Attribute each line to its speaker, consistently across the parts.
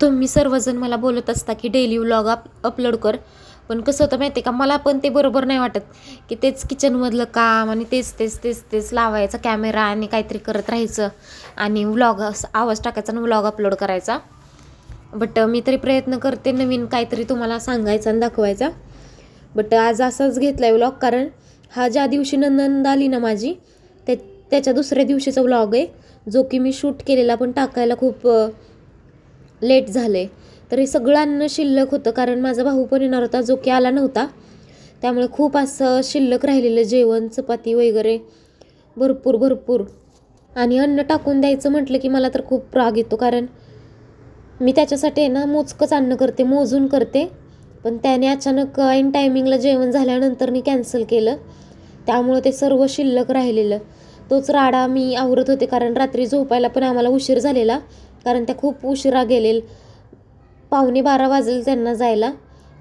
Speaker 1: तुम्ही सर्वजण मला बोलत असता की डेली व्लॉग अप अपलोड कर. पण कसं होतं माहिती आहे का? मला पण ते बरोबर नाही वाटत की तेच किचनमधलं काम आणि तेच तेच तेच तेच लावायचा कॅमेरा आणि काहीतरी करत राहायचं आणि व्लॉग आवाज टाकायचा आणि व्लॉग अपलोड करायचा. बट मी तरी प्रयत्न करते नवीन काहीतरी तुम्हाला सांगायचा आणि दाखवायचा. बट आज असाच घेतला आहे व्लॉग कारण हा ज्या दिवशी नंदन आली ना माझी त्या त्याच्या दुसऱ्या दिवशीचा व्लॉग आहे जो की मी शूट केलेला पण टाकायला खूप लेट झाले. तर हे सगळं अन्न शिल्लक होतं कारण माझा भाऊ पण येणार होता जो की आला नव्हता. त्यामुळे खूप असं शिल्लक राहिलेलं जेवण चपाती वगैरे. भरपूर भरपूर. आणि अन्न टाकून द्यायचं म्हटलं की मला तर खूप राग येतो कारण मी त्याच्यासाठी आहे ना मोजकंच अन्न करते मोजून करते. पण त्याने अचानक ऐन टायमिंगला जेवण झाल्यानंतर मी कॅन्सल केलं. त्यामुळं ते सर्व शिल्लक राहिलेलं. तोच राडा मी आवरत होते कारण रात्री झोपायला पण आम्हाला उशीर झालेला. कारण त्या खूप उशिरा गेलेल. पावणे बारा वाजेल त्यांना जायला.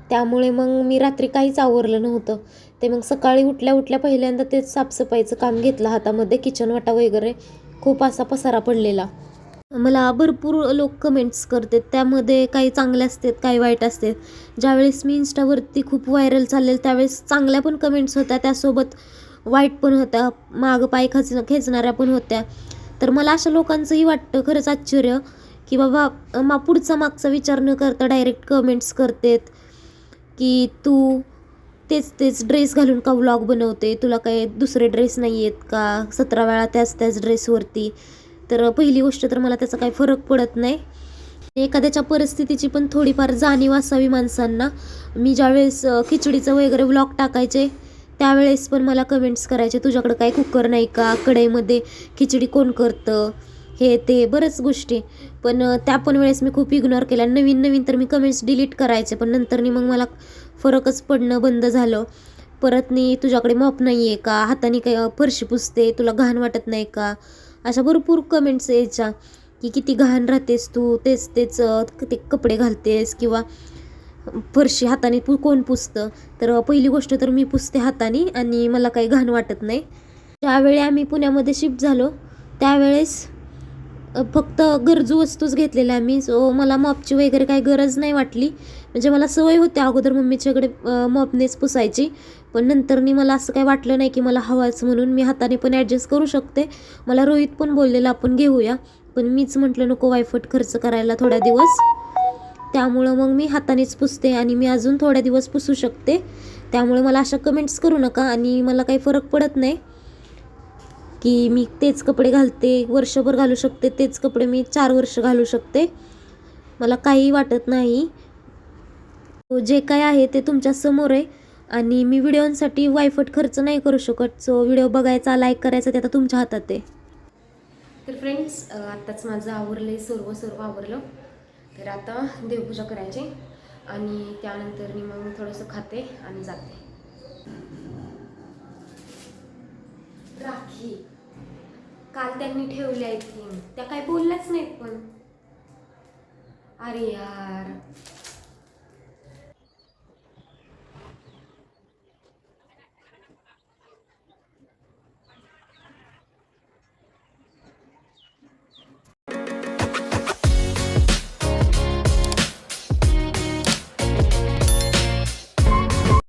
Speaker 1: त्यामुळे मग मी रात्री काहीच आवरलं नव्हतं. ते मग सकाळी उठल्या उठल्या पहिल्यांदा तेच साफसफाईचं काम घेतलं हातामध्ये किचन वाटा वगैरे. खूप असा पसारा पडलेला. मला भरपूर लोक कमेंट्स करतात. त्यामध्ये काही चांगले असतात काही वाईट असतात. ज्यावेळेस मी इंस्टावरती खूप व्हायरल चाललेल त्यावेळेस चांगल्या पण कमेंट्स होत्या. त्यासोबत वाईट पण होत्या. मागं पाय खच खेचणाऱ्या पण होत्या. तर मला अशा लोकांचंही वाटतं खरंच आश्चर्य की बाबा मा पुढचा मागचा विचार न करता डायरेक्ट कमेंट्स करतेत की तू तेच तेच ड्रेस घालून का व्लॉग बनवते? तुला काही दुसरे ड्रेस नाही आहेत का? सतरा वेळा त्याच त्याच ड्रेसवरती तर पहिली गोष्ट तर मला त्याचा काही फरक पडत नाही. एखाद्याच्या परिस्थितीची पण थोडीफार जाणीव असावी माणसांना. मी ज्यावेळेस खिचडीचं वगैरे व्लॉग टाकायचे त्यावेळेस पण मला कमेंट्स करायचे तुझ्याकडं काही कुकर नाही का? कढईमध्ये खिचडी कोण करतं? हे ते बरंच गोष्टी. पण त्या पण वेळेस मी खूप इग्नोर केला नवीन नवीन तर मी कमेंट्स डिलीट करायचे पण नंतरनी मग मला फरकच पडणं बंद झालं. परत नी तुझ्याकडे मॉप नाही आहे का? हाताने काही फरशी पुसते? तुला घाण वाटत नाही का? अशा भरपूर कमेंट्स यायच्या की किती घाण राहतेस तू? तेच तेच ते कपडे घालतेस किंवा फरशी हाताने पु कोण पुसतं? तर पहिली गोष्ट तर मी पुसते हाताने आणि मला काही घाण वाटत नाही. ज्यावेळी आम्ही पुण्यामध्ये शिफ्ट झालो त्यावेळेस फक्त गरजू वस्तूच घेतलेल्या आम्ही. सो मला मॉपची वगैरे काही गरज नाही वाटली. म्हणजे मला सवय होती अगोदर मम्मीच्याकडे मॉपनेच पुसायची. पण नंतरनी मला असं काही वाटलं नाही की मला हवाच म्हणून मी हाताने पण ॲडजस्ट करू शकते. मला रोहित पण बोललेलं आपण घेऊया. पण मीच म्हटलं नको वायफट खर्च करायला थोड्या दिवस. त्यामुळं मग मी हातानेच पुसते आणि मी अजून थोड्या दिवस पुसू शकते. त्यामुळे मला अशा कमेंट्स करू नका आणि मला काही फरक पडत नाही. की मी तेच कपडे घालते वर्षभर घालू शकते तेच कपडे मी चार वर्ष घालू शकते. मला काही वाटत नाही. जे काय आहे ते तुमच्यासमोर आहे आणि मी व्हिडिओसाठी वायफट खर्च नाही करू शकत. सो व्हिडिओ बघायचा लाईक करायचा ते आता तुमच्या हातात आहे. तर फ्रेंड्स आत्ताच माझं आवरलं आहे सर्व सर्व आवरलं. तर आता देवपूजा करायची आणि त्यानंतर मी मग थोडंसं खाते आणि जाते. राखी. काल त्यांनी ठेवल्या आहेत त्या काही बोलल्याच नाहीत पण. अरे यार.